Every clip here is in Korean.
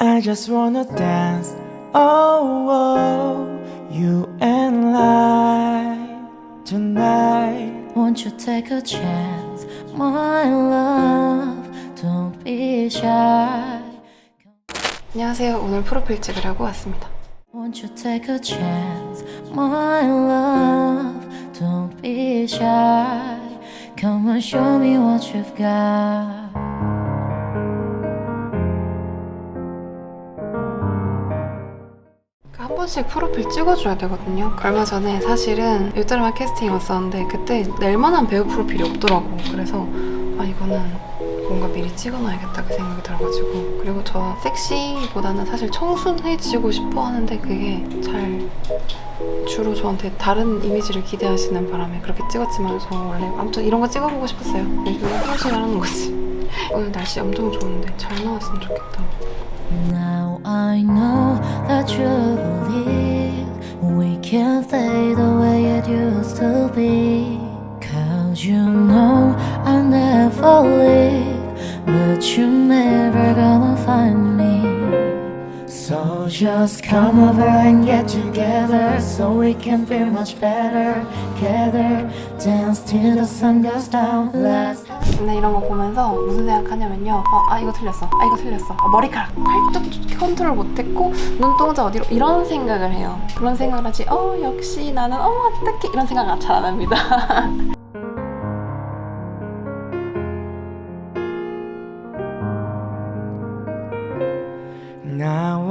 I just wanna dance. Oh, oh, you and I tonight. Won't you take a chance, my love? Don't be shy. 안녕하세요. 오늘 프로필 찍으려고 왔습니다. Won't you take a chance, my love? Don't be shy. Come and show me what you've got. 번씩 프로필 찍어줘야 되거든요. 얼마 전에 사실은 유드라마 캐스팅 왔었는데 그때 낼 만한 배우 프로필이 없더라고. 그래서 아 이거는 뭔가 미리 찍어놔야겠다 그 생각이 들어가지고 그리고 저 섹시보다는 사실 청순해지고 싶어 하는데 그게 잘 주로 저한테 다른 이미지를 기대하시는 바람에 그렇게 찍었지만 저 원래 아무튼 이런 거 찍어보고 싶었어요. 그게 형식을 하는 거지. 오늘 날씨 엄청 좋은데 잘 나왔으면 좋겠다. Now I know that you believe we can stay the way it used to be. Cause you know I never leave, but you're never gonna find me. Just come over and get together so we can feel much better. Together, dance till the sun goes down. Let's 근데 이런 거 보면서 무슨 생각하냐면요. 어, 아 이거 틀렸어. 아 이거 틀렸어. 어, 머리카락 팔뚝 컨트롤 못했고 눈동자 어디로 이런 생각을 해요. 그런 생각을 하지. 어 역시 나는 어 어떡해 이런 생각 잘 안 합니다.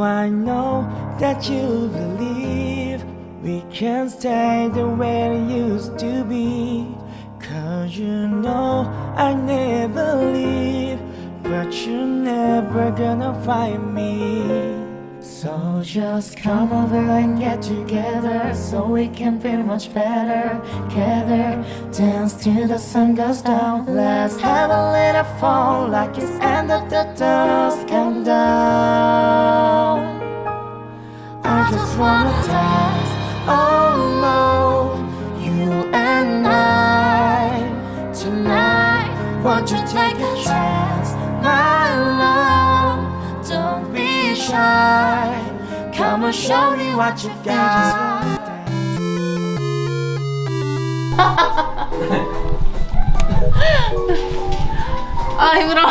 I know that you believe we can stay the way it used to be. Cause you know I never leave, but you're never gonna find me. So just come over and get together so we can feel much better. Together, dance till the sun goes down. Let's have a little fun like it's end of the dusk and down. Just wanna dance, oh no, you and I tonight. Won't you take a chance, my love? Don't be shy. Come and show me what you've got. 아 힘들어.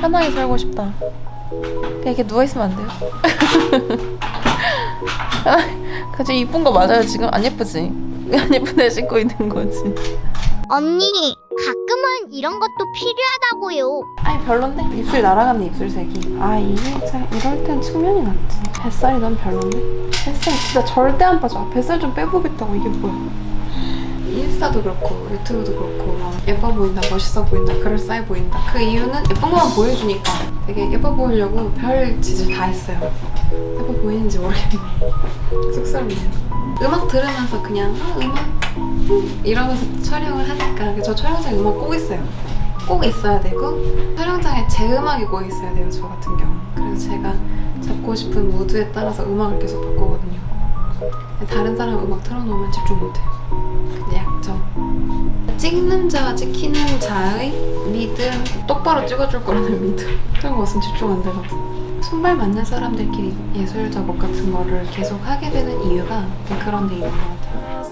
편하게 살고 싶다. 이렇게 누워 있으면 안 돼요? 아, 그치 이쁜 거 맞아요 지금 안 예쁘지? 안 예쁜데 신고 있는 거지. 언니, 가끔은 이런 것도 필요하다고요. 아니 별론데? 입술 날아갔네 입술색이 아 이게 참 이럴 땐 측면이 낫지 뱃살이 너무 별론데? 뱃살 진짜 절대 안 빠져 아, 뱃살 좀 빼보겠다고 이게 뭐야 인스타도 그렇고 유튜브도 그렇고 막 예뻐 보인다 멋있어 보인다 그럴싸해 보인다 그 이유는 예쁜 것만 보여주니까 되게 예뻐 보이려고 별 짓을 다 했어요. 예뻐 보이는지 모르겠네. 쑥스럽네요. 음악 들으면서 그냥 아 음악? 음, 이러면서 촬영을 하니까 저 촬영장에 음악 꼭 있어요. 꼭 있어야 되고 촬영장에 제 음악이 꼭 있어야 돼요 저 같은 경우. 그래서 제가 잡고 싶은 무드에 따라서 음악을 계속 바꾸거든요. 다른 사람 음악 틀어놓으면 집중 못해요. 근데 약점. 찍는 자와 찍히는 자의 믿음 똑바로 찍어줄 거라는 믿음. 그런 것은 집중 안 되거든 손발 맞는 사람들끼리 예술 작업 같은 거를 계속 하게 되는 이유가 그런 데 있는 것 같아요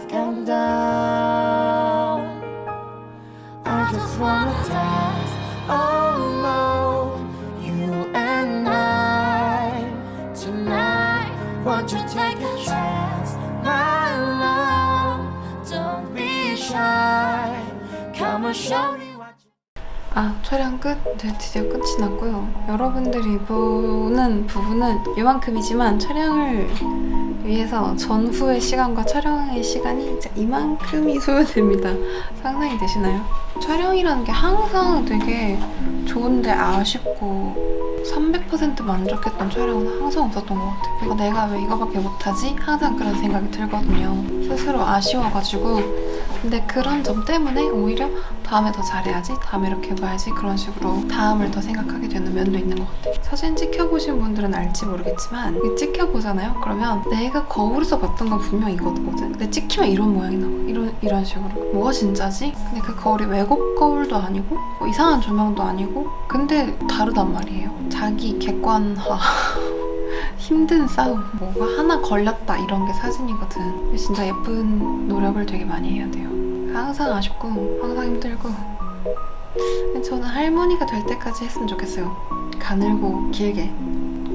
아 촬영 끝? 네 드디어 끝이 났고요 여러분들이 보는 부분은 이만큼이지만 촬영을 위해서 전후의 시간과 촬영의 시간이 이만큼이 소요됩니다 상상이 되시나요? 촬영이라는 게 항상 되게 좋은데 아쉽고 300% 만족했던 촬영은 항상 없었던 것 같아요 그리고 내가 왜 이거밖에 못하지? 항상 그런 생각이 들거든요 스스로 아쉬워가지고 근데 그런 점 때문에 오히려 더 다음에 더 잘해야지 다음에 이렇게 해봐야지 그런 식으로 다음을 더 생각하게 되는 면도 있는 것 같아요. 사진 찍혀보신 분들은 알지 모르겠지만 찍혀보잖아요? 그러면 내가 거울에서 봤던 건 분명 이거거든? 근데 찍히면 이런 모양이 나와. 이런, 이런 식으로. 뭐가 진짜지? 근데 그 거울이 왜곡 거울도 아니고 뭐 이상한 조명도 아니고 근데 다르단 말이에요. 자기 객관화 힘든 싸움 뭐가 하나 걸렸다 이런 게 사진이거든. 진짜 예쁜 노력을 되게 많이 해야 돼요 항상 아쉽고 항상 힘들고. 저는 할머니가 될 때까지 했으면 좋겠어요. 가늘고 길게.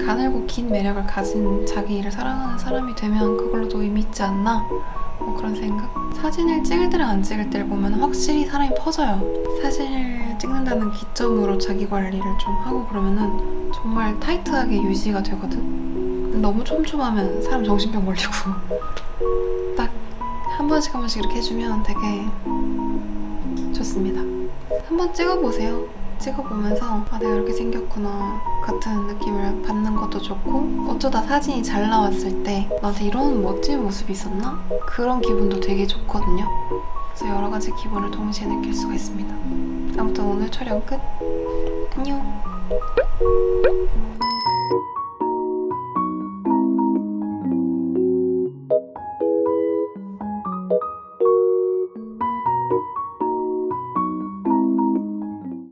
가늘고 긴 매력을 가진 자기 일을 사랑하는 사람이 되면 그걸로도 의미 있지 않나? 뭐 그런 생각? 사진을 찍을 때랑 안 찍을 때를 보면 확실히 사람이 퍼져요. 사진을 찍는다는 기점으로 자기 관리를 좀 하고 그러면은 정말 타이트하게 유지가 되거든. 너무 촘촘하면 사람 정신병 걸리고. 딱 한 번씩 한 번씩 이렇게 해주면 되게 좋습니다. 한번 찍어보세요. 찍어보면서 아 내가 이렇게 생겼구나 같은 느낌을 받는 것도 좋고 어쩌다 사진이 잘 나왔을 때 나한테 이런 멋진 모습이 있었나? 그런 기분도 되게 좋거든요. 그래서 여러 가지 기분을 동시에 느낄 수가 있습니다. 아무튼 오늘 촬영 끝. 안녕.